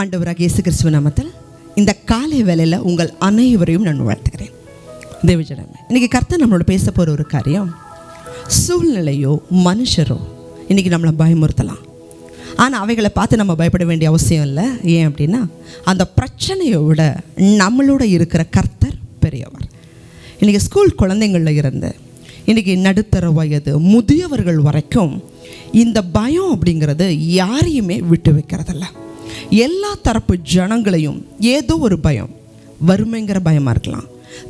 ஆண்டவராக இயேசு கிறிஸ்துவ நாமத்தில் இந்த காலை வேளையில் உங்கள் அனைவரையும் நான் வாழ்த்துக்கிறேன் தேவஜனமே. இன்னைக்கு கர்த்தர் நம்மளோட பேச போகிற ஒரு காரியம் சூழ்நிலையோ மனுஷரோ இன்னைக்கு நம்மளை பயமுறுத்தலாம். ஆனால் அவைகளை பார்த்து நம்ம பயப்பட வேண்டிய அவசியம் இல்லை. ஏன் அப்படின்னா அந்த பிரச்சனையை விட நம்மளோட இருக்கிற கர்த்தர் பெரியவர். இன்றைக்கி ஸ்கூல் குழந்தைங்களில் இருந்து இன்றைக்கி நடுத்தர வயது முதியவர்கள் வரைக்கும் இந்த பயம் அப்படிங்கிறது யாரையுமே விட்டு வைக்கிறதில்ல. எல்லா தரப்பு ஜனங்களையும் ஏதோ ஒரு பயம். வறுமைங்கிற பயமாக இருக்கலாம்.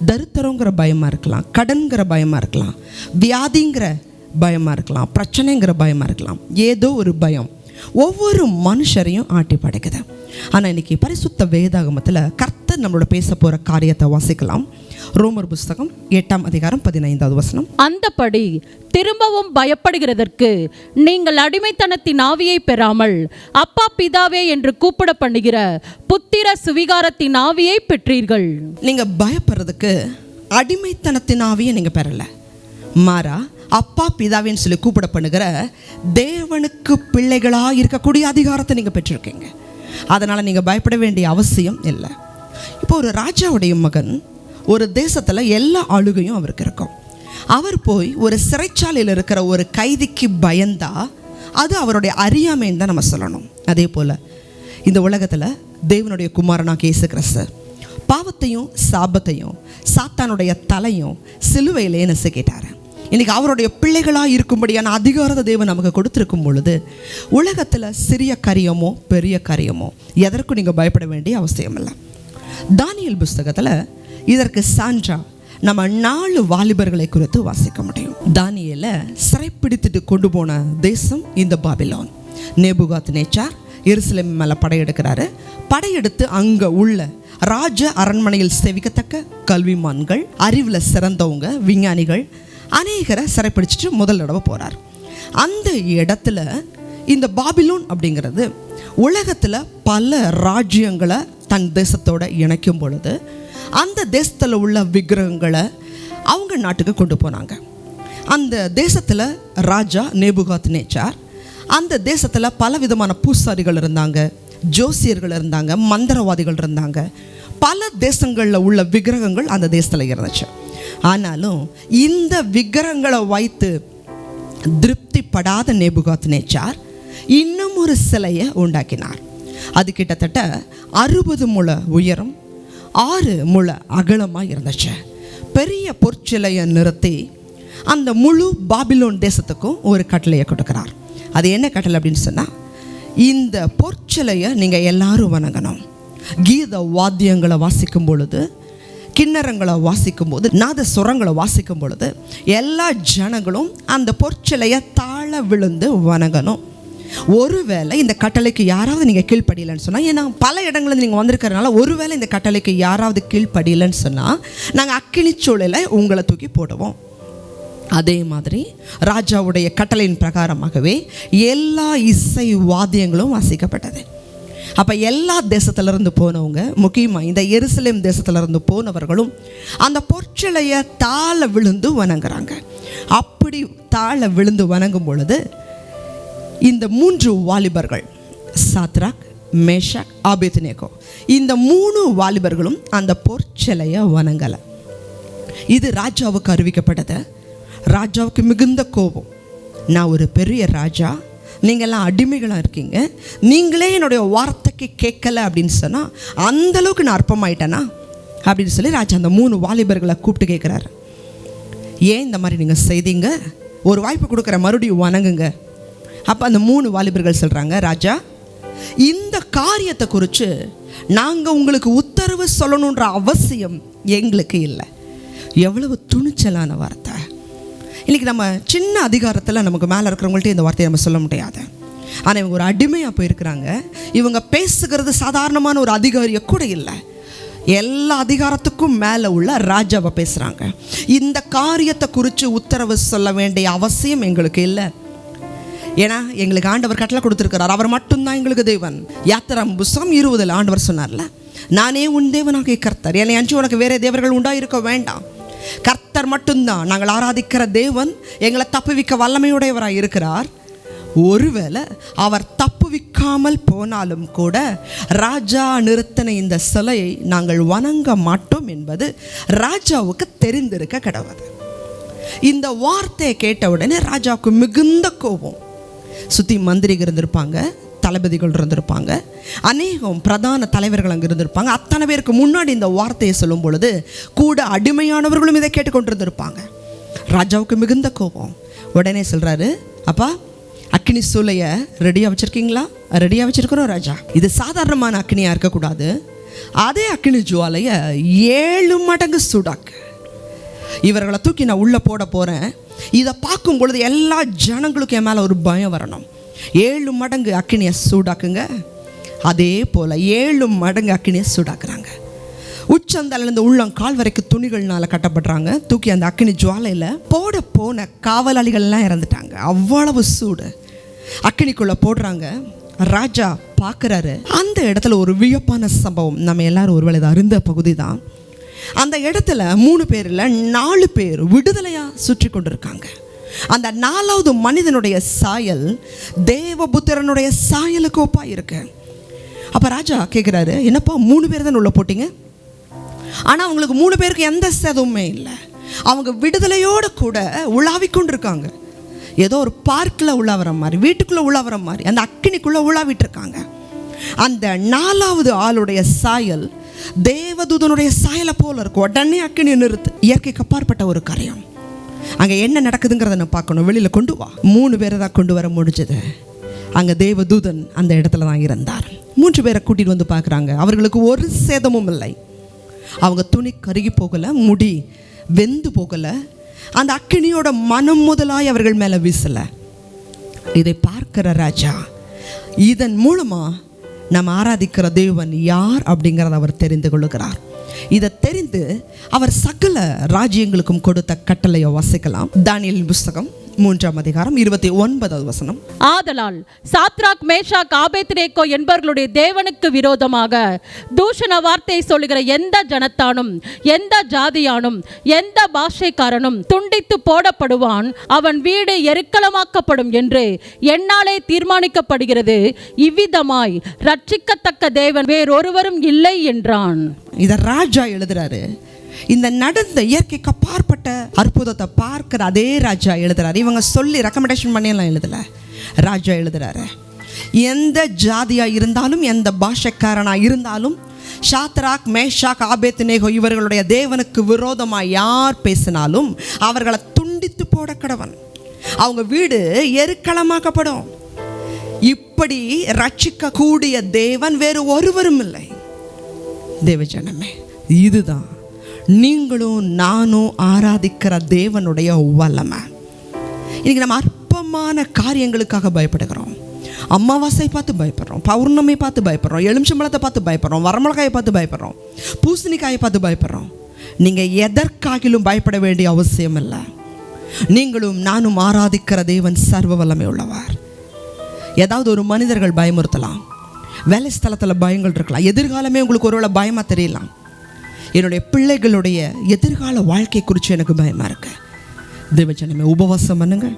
தரித்திரங்கிற பயமாக இருக்கலாம். கடன்கிற பயமாக இருக்கலாம். வியாதிங்கிற பயமாக இருக்கலாம். பிரச்சனைங்கிற பயமாக இருக்கலாம். ஏதோ ஒரு பயம். ஒவ்வொரு மனுஷரையும் ஆட்டி படைக்குது. ஆனால் இன்னைக்கு பரிசுத்த வேதாகமத்தில் கர்த்தர் நம்மளோட பேச போகிற காரியத்தை வாசிக்கலாம். ரோமர் புஸ்தகம் எட்டாம் அதிகாரம் பதினைந்தாவது வசனம். அந்தபடி திரும்பவும் பயப்படுகிறதற்கு நீங்கள் அடிமைத்தனத்தின் ஆவியை பெறாமல் அப்பா பிதாவே என்று கூப்பிட பண்ணுகிற புத்திர சுவிகாரத்தின் ஆவியை பெற்றீர்கள். நீங்கள் பயப்படுறதுக்கு அடிமைத்தனத்தின் ஆவியை நீங்கள் பெறல. மாறா அப்பா பிதாவின்னு சொல்லி கூப்பிட பண்ணுகிற தேவனுக்கு பிள்ளைகளாக இருக்கக்கூடிய அதிகாரத்தை நீங்கள் பெற்றிருக்கீங்க. அதனால் நீங்கள் பயப்பட வேண்டிய அவசியம் இல்லை. இப்போ ஒரு ராஜாவுடைய மகன் ஒரு தேசத்தில் எல்லா ஆளுகையும் அவருக்கு இருக்கும். அவர் போய் ஒரு சிறைச்சாலையில் இருக்கிற ஒரு கைதிக்கு பயந்தா அது அவருடைய அறியாமைன்னு தான் நம்ம சொல்லணும். அதே போல் இந்த உலகத்தில் தேவனுடைய குமாரனாக இயேசு கிறிஸ்து பாவத்தையும் சாபத்தையும் சாத்தானுடைய தலையும் சிலுவையிலே நெசுக்கிட்டார். இன்றைக்கி அவருடைய பிள்ளைகளாக இருக்கும்படியான அதிகாரத்தை தேவன் நமக்கு கொடுத்துருக்கும் பொழுது உலகத்தில் சிறிய காரியமோ பெரிய காரியமோ எதற்கும் நீங்கள் பயப்பட வேண்டிய அவசியம் இல்லை தானியல் புஸ்தகத்தில் இதற்கு சான்றா நம்ம நாலு வாலிபர்களை குறித்து வாசிக்க முடியும். தானியலை சிறைப்பிடித்துட்டு கொண்டு போன தேசம் இந்த பாபிலோன். நேபுகாத் நேச்சார் எருசலேம் மேலே படையெடுக்கிறாரு. படையெடுத்து அங்கே உள்ள ராஜ அரண்மனையில் செவிக்கத்தக்க கல்விமான்கள் அறிவில் சிறந்தவங்க விஞ்ஞானிகள் அநேகரை சிறைப்பிடிச்சிட்டு முதல் தடவை போகிறார் அந்த இடத்துல இந்த பாபிலோன் அப்படிங்கிறது உலகத்தில் பல ராஜ்யங்களை தன் தேசத்தோட இணைக்கும் பொழுது அந்த தேசத்தில் உள்ள விக்கிரகங்களை அவங்க நாட்டுக்கு கொண்டு போனாங்க. அந்த தேசத்தில் ராஜா நேபுகாத் நேச்சார் அந்த தேசத்தில் பல விதமான பூசாரிகள் இருந்தாங்க ஜோசியர்கள் இருந்தாங்க மந்திரவாதிகள் இருந்தாங்க. பல தேசங்களில் உள்ள விக்கிரகங்கள் அந்த தேசத்தில் இருந்துச்சு. ஆனாலும் இந்த விக்கிரகங்களை வைத்து திருப்திப்படாத நேபுகாத் நேச்சார் இன்னும் ஒரு சிலையை உண்டாக்கினார். அது கிட்டத்தட்ட அறுபது முழ உயரம் ஆறு முழ அகலமாக இருந்துச்சு. பெரிய பொற்சிலையை நிறுத்தி அந்த முழு பாபிலோன் தேசத்துக்கும் ஒரு கட்டளையை கொடுக்குறார். அது என்ன கட்டளை அப்படின்னு சொன்னால் இந்த பொற்சிலையை நீங்கள் எல்லாரும் வணங்கணும். கீத வாத்தியங்களை வாசிக்கும் பொழுது கிண்ணறங்களை வாசிக்கும் போது நாத சுரங்களை வாசிக்கும் பொழுது எல்லா ஜனங்களும் அந்த பொற்சிலையை தாழ விழுந்து வணங்கணும். ஒருவேளை இந்த கட்டளைக்கு யாராவது நீங்கள் கீழ்ப்படியலைன்னு சொன்னால் ஏன்னா பல இடங்களில் நீங்கள் வந்திருக்கிறதுனால ஒருவேளை இந்த கட்டளைக்கு யாராவது கீழ்ப்படியலைன்னு சொன்னால் நாங்கள் அக்கினி சூழலை உங்களை தூக்கி போடுவோம். அதே மாதிரி ராஜாவுடைய கட்டளையின் பிரகாரமாகவே எல்லா இசை வாத்தியங்களும் வாசிக்கப்பட்டது. அப்போ எல்லா தேசத்திலிருந்து போனவங்க முக்கியமாக இந்த எருசலேம் தேசத்திலிருந்து போனவர்களும் அந்த பொற்சிலையை தாழ விழுந்து வணங்குறாங்க. அப்படி தாழ விழுந்து வணங்கும் பொழுது இந்த மூன்று வாலிபர்கள் சாத்ராக் மேஷாக் ஆபேத்னேகோ. இந்த மூணு வாலிபர்களும் அந்த பொற்சிலையை வணங்கலை. இது ராஜாவுக்கு அறிவிக்கப்பட்டது. ராஜாவுக்கு மிகுந்த கோபம். நான் ஒரு பெரிய ராஜா நீங்கள்லாம் அடிமைகளாக இருக்கீங்க. நீங்களே என்னுடைய வார்த்தைக்கு கேட்கல அப்படின்னு சொன்னால் அந்தளவுக்கு நான் அற்பமாயிட்டேனா? அப்படின்னு சொல்லி ராஜா அந்த மூணு வாலிபர்களை கூப்பிட்டு கேட்குறாரு. ஏன் இந்த மாதிரி நீங்கள் செய்தீங்க? ஒரு வாய்ப்பு கொடுக்குற மறுபடியும் வணங்குங்க. அப்போ அந்த மூணு வாலிபர்கள் சொல்கிறாங்க ராஜா இந்த காரியத்தை குறித்து நாங்கள் உங்களுக்கு உத்தரவு சொல்லணுன்ற அவசியம் எங்களுக்கு இல்லை. எவ்வளவு துணிச்சலான வார்த்தை. இன்றைக்கி நம்ம சின்ன அதிகாரத்தில் நமக்கு மேலே இருக்கிறவங்கள்ட்ட இந்த வார்த்தையை நம்ம சொல்ல முடியாது. ஆனால் இவங்க ஒரு அடிமையாக போயிருக்கிறாங்க. இவங்க பேசுகிறது சாதாரணமான ஒரு அதிகாரியை கூட இல்லை. எல்லா அதிகாரத்துக்கும் மேலே உள்ள ராஜாவை பேசுகிறாங்க இந்த காரியத்தை குறித்து உத்தரவு சொல்ல வேண்டிய அவசியம் எங்களுக்கு இல்லை. ஏன்னா எங்களுக்கு ஆண்டவர் கட்டளை கொடுத்துருக்கிறார். அவர் மட்டும்தான் எங்களுக்கு தேவன். யாத்திரம் புஸ்தகம் இருபதில் ஆண்டவர் சொன்னார்ல நானே உன் தேவனாக கர்த்தர். என்னை அஞ்சு உனக்கு வேறு தேவர்கள் உண்டாயிருக்க வேண்டாம். கர்த்தர் மட்டும்தான். நாங்கள் ஆராதிக்கிற தேவன் எங்களை தப்புவிக்க வல்லமையுடையவராக இருக்கிறார். ஒருவேளை அவர் தப்புவிக்காமல் போனாலும் கூட ராஜா நிறுத்தின இந்த சிலையை நாங்கள் வணங்க மாட்டோம் என்பது ராஜாவுக்கு தெரிந்திருக்க கிடவது இந்த வார்த்தையை கேட்ட உடனே ராஜாவுக்கு மிகுந்த கோபம். சுற்றி மந்திரிகள் இருந்திருப்பாங்க தளபதிகள் இருந்திருப்பாங்க அநேகம் பிரதான தலைவர்கள் அங்கே இருந்திருப்பாங்க. அத்தனை பேருக்கு முன்னாடி இந்த வார்த்தையை சொல்லும் பொழுது கூட அடிமையானவர்களும் இதை கேட்டுக்கொண்டிருந்திருப்பாங்க. ராஜாவுக்கு மிகுந்த கோபம். உடனே சொல்கிறாரு அப்பா அக்னி சூளையை ரெடியாக வச்சுருக்கீங்களா? ரெடியாக வச்சுருக்கிறோம் ராஜா. இது சாதாரணமான அக்னியாக இருக்கக்கூடாது. அதே அக்னி ஜுவாலையை ஏழு மடங்கு சூடாக்கு. இவர்களை தூக்கி நான் உள்ளே போட போகிறேன் இதை பார்க்கும் பொழுது எல்லா ஜனங்களுக்கும் என் மேலே ஒரு பயம் வரணும். ஏழு மடங்கு அக்கினியை சூடாக்குங்க. அதே போல் ஏழு மடங்கு அக்கினியை சூடாக்குறாங்க. உச்சந்தலேருந்து உள்ளம் கால் வரைக்கும் துணிகள்னால கட்டப்படுறாங்க. தூக்கி அந்த அக்கினி ஜுவாலையில் போட போன காவலாளிகள்லாம் இறந்துட்டாங்க. அவ்வளவு சூடு. அக்கினிக்குள்ளே போடுறாங்க. ராஜா பார்க்குறாரு அந்த இடத்துல ஒரு வியப்பான சம்பவம். நம்ம எல்லாரும் ஒருவேளை இதை அருந்த பகுதி தான் அந்த இடத்துல மூணு பேரில் நாலு பேர் விடுதலையாக சுற்றி கொண்டிருக்காங்க. அந்த நாலாவது மனிதனுடைய சாயல் தேவபுத்திரனுடைய சாயலுக்கு ஒப்பாக இருக்கு. அப்போ ராஜா கேட்குறாரு என்னப்பா மூணு பேர் தான் உள்ளே போட்டீங்க? ஆனால் அவங்களுக்கு மூணு பேருக்கு எந்த சேதமுமே இல்லை. அவங்க விடுதலையோடு கூட உலாவி கொண்டிருக்காங்க. ஏதோ ஒரு பார்க்கில் உலாவுற மாதிரி வீட்டுக்குள்ளே உலாவுற மாதிரி அந்த அக்கினிக்குள்ளே உலாவிட்டு இருக்காங்க. அந்த நாலாவது ஆளுடைய சாயல் தேவதூதனுடைய சாயலை போல இருக்கும். உடனே அக்கினி நிறுத்து. இயற்கைக்கு அப்பாற்பட்ட ஒரு காரியம். அங்கே என்ன நடக்குதுங்கிறத நான் பார்க்கணும். வெளியில் கொண்டு வா. மூணு பேரை தான் கொண்டு வர முடிஞ்சது. அங்கே தேவதூதன் அந்த இடத்துல தான் இருந்தார். மூன்று பேரை கூட்டிகிட்டு வந்து பார்க்குறாங்க. அவர்களுக்கு ஒரு சேதமும் இல்லை. அவங்க துணி கருகி போகலை முடி வெந்து போகலை. அந்த அக்கினியோட மனம் முதலாய் அவர்கள் மேலே வீசலை. இதை பார்க்கிற ராஜா இதன் மூலமாக நம்ம ஆராதிக்கிற தேவன் யார் அப்படிங்கிறத அவர் தெரிந்து கொள்ளுகிறார். இதை தெரிந்து அவர் சகல ராஜ்யங்களுக்கும் கொடுத்த கட்டளையை வாசிக்கலாம். தானியலின் புஸ்தகம் மூன்றாம் அதிகாரம் இருபத்தி ஒன்பதாவது வசனம். ஆதலால் சாத்ராக் மேஷாக் ஆபேத்ரேக்கோ என்பவர்களுடைய தேவனுக்கு விரோதமாக தூஷண வார்த்தை சொல்லுகிற எந்த ஜனத்தானும் எந்த ஜாதியானும் எந்த பாஷைக்காரனும் துண்டித்து போடப்படுவான் அவன் வீடு எருக்களமாக்கப்படும் என்று என்னாலே தீர்மானிக்கப்படுகிறது. இவ்விதமாய் ரட்சிக்கத்தக்க தேவன் வேறொருவரும் இல்லை என்றான். இதை ராஜா எழுதுறாரு. இந்த நடந்த இயற்கைக்கு அப்பாற்பட்ட அற்புதத்தை பார்க்குற அதே ராஜா எழுதுறாரு. இவங்க சொல்லி ரெக்கமெண்டேஷன் பண்ணியெல்லாம் எழுதலை. ராஜா எழுதுறாரு. எந்த ஜாதியா இருந்தாலும் எந்த பாஷக்காரனாக இருந்தாலும் ஷாத்ராக் மேஷாக் ஆபேத் நேகோ இவர்களுடைய தேவனுக்கு விரோதமாக யார் பேசினாலும் அவர்களை துண்டித்து போட கடவன். அவங்க வீடு எருக்களமாக்கப்படும் இப்படி ரட்சிக்க கூடிய தேவன் வேறு ஒருவரும் இல்லை. தேவஜனமே இதுதான். நீங்களும் நானும் ஆராதிக்கிற தேவனுடைய வல்லமை. இன்னைக்கு நம்ம அற்பமான காரியங்களுக்காக பயப்படுகிறோம். அமாவாசை பார்த்து பயப்படுறோம் பௌர்ணமி பார்த்து பயப்படுறோம் எலுமிச்சம்பழத்தை பார்த்து பயப்படுறோம் வரமிளகாயை பார்த்து பயப்படுறோம் பூசணிக்காயை பார்த்து பயப்படுறோம். நீங்கள் எதற்காகிலும் பயப்பட வேண்டிய அவசியம் இல்லை. நீங்களும் நானும் ஆராதிக்கிற தேவன் சர்வ வல்லமை உள்ளவர். ஏதாவது ஒரு மனிதர்கள் பயமுறுத்தலாம். வேலை ஸ்தலத்தில் பயங்கள் இருக்கலாம். எதிர்காலமே உங்களுக்கு ஒருவேளை பயமாக தெரியலாம். என்னுடைய பிள்ளைகளுடைய எதிர்கால வாழ்க்கை குறித்து எனக்கு பயமாக இருக்கு. தேவச்சனமே உபவாசம் பண்ணுங்க.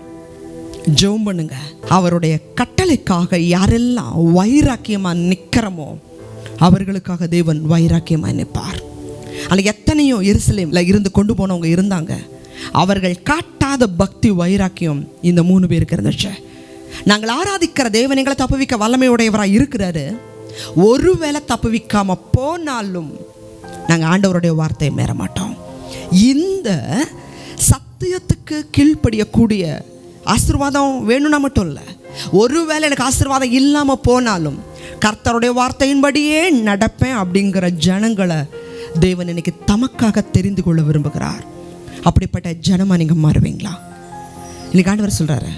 ஜெபம் பண்ணுங்க. அவருடைய கட்டளைக்காக யாரெல்லாம் வைராக்கியமாக நிற்கிறமோ அவர்களுக்காக தேவன் வைராக்கியமாக நிற்பார். அதில் எத்தனையோ எருசலேமில் இருந்து கொண்டு போனவங்க இருந்தாங்க. அவர்கள் காட்டாத பக்தி வைராக்கியம் இந்த மூணு பேருக்கு இருந்துச்சு. நாங்கள் ஆராதிக்கிற தேவன் எங்களை தப்புவிக்க வல்லமையுடையவராக இருக்கிறாரு. ஒருவேளை தப்புவிக்காமல் போனாலும் நாங்கள் ஆண்டவருடைய வார்த்தையை மீற மாட்டோம் இந்த சத்தியத்துக்கு கீழ்ப்படியக்கூடிய ஆசீர்வாதம் வேணும்னா மட்டும் இல்லை. ஒருவேளை எனக்கு ஆசீர்வாதம் இல்லாமல் போனாலும் கர்த்தருடைய வார்த்தையின்படியே நடப்பேன் அப்படிங்கிற ஜனங்களை தேவன் இன்னைக்கு தமக்காக தெரிந்து கொள்ள விரும்புகிறார். அப்படிப்பட்ட ஜனமாக நீங்கள் மாறுவீங்களா? இன்னைக்கு ஆண்டவர் சொல்கிறாரு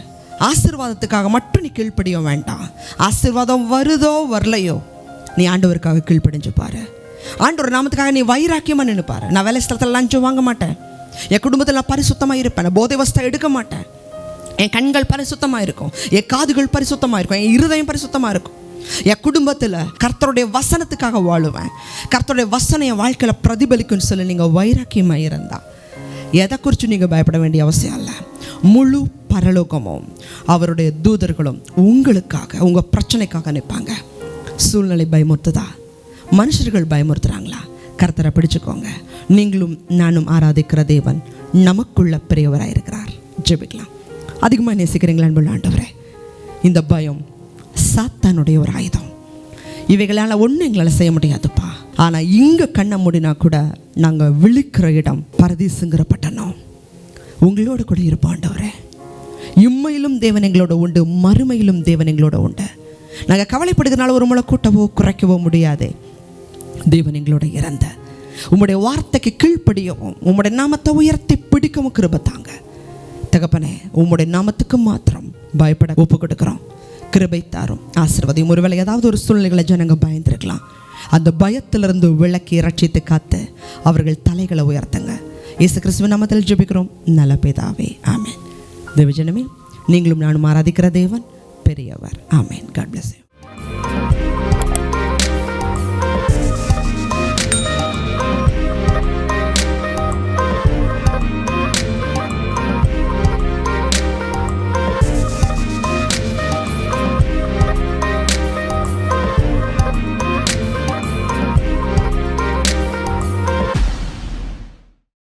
ஆசீர்வாதத்துக்காக மட்டும் நீ கீழ்ப்படிய வேண்டாம் ஆசீர்வாதம் வருதோ வரலையோ நீ ஆண்டவருக்காக கீழ்ப்படிஞ்சு பாரு. ஆண்டவர் நாமத்துக்காக நீ வைராக்கியமாக நின்று நான் வேலை ஸ்தலத்தில் லஞ்சம் வாங்க மாட்டேன். என் குடும்பத்தில் நான் பரிசுத்தமாக இருப்பேன். நான் போதை வஸ்தா எடுக்க மாட்டேன். என் கண்கள் பரிசுத்தமாக இருக்கும். என் காதுகள் பரிசுத்தமாக இருக்கும். என் இருதயம் பரிசுத்தமாக இருக்கும். என் குடும்பத்தில் கர்த்தருடைய வசனத்துக்காக வாழுவேன். கர்த்தருடைய வசனம் என் வாழ்க்கையில் பிரதிபலிக்கும்னு சொல்லி நீங்கள் வைராக்கியமாக இருந்தால் எதை குறித்து நீங்கள் பயப்பட வேண்டிய அவசியம் இல்லை. முழு பரலோகமும் அவருடைய தூதர்களும் உங்களுக்காக உங்கள் பிரச்சனைக்காக நிற்பாங்க. சூழ்நிலை பயமுறுத்துதா? மனுஷர்கள் பயமுறுத்துறாங்களா? கர்த்தரை பிடிச்சுக்கோங்க. நீங்களும் நானும் ஆராதிக்கிற தேவன் நமக்குள்ள பெரியவராக இருக்கிறார். ஜெபிக்கலாம். அதிகமாக நேசிக்கிறீங்களா அன்புள்ள ஆண்டவரே? இந்த பயம் சாத்தானுடைய ஒரு ஆயுதம். இவைகளால் ஒன்றும் எங்களால் செய்ய முடியாதுப்பா. ஆனால் இங்கே கண்ணை மூடினா கூட நாங்கள் விழிக்கிற இடம் பரதீசுங்கிற பட்டணம் உங்களோட கூட இருப்போம் ஆண்டவரே. இம்மையிலும் தேவன் எங்களோட உண்டு மறுமையிலும் தேவன் எங்களோட உண்டு. நாங்கள் கவலைப்படுகிறனால ஒரு முளை கூட்டவோ குறைக்கவோ முடியாது. தேவன் எங்களோட இறந்த. உம்முடைய வார்த்தைக்கு கீழ்ப்படியவும் உம்முடைய நாமத்தை உயர்த்தி பிடிக்கவும் கிருபத்தாங்க தகப்பனே உம்முடைய நாமத்துக்கு மாத்திரம் பயப்பட ஒப்பு கொடுக்குறோம். கிருபை தாரும். ஆசிர்வதியும் ஒருவேளை ஏதாவது ஒரு சூழ்நிலைகளை ஜனங்க பயந்துருக்கலாம். அந்த பயத்திலிருந்து விளக்கி ரட்சித்து காத்து அவர்கள் தலைகளை உயர்த்துங்க. இயேசு கிறிஸ்துவ நாமத்தில் ஜெபிக்கிறோம். நல்ல பிதாவே. ஆமென். தேவஜனமே நீங்களும் நானும் ஆராதிக்கிற தேவன் பெரியவர். ஆமேன். God bless you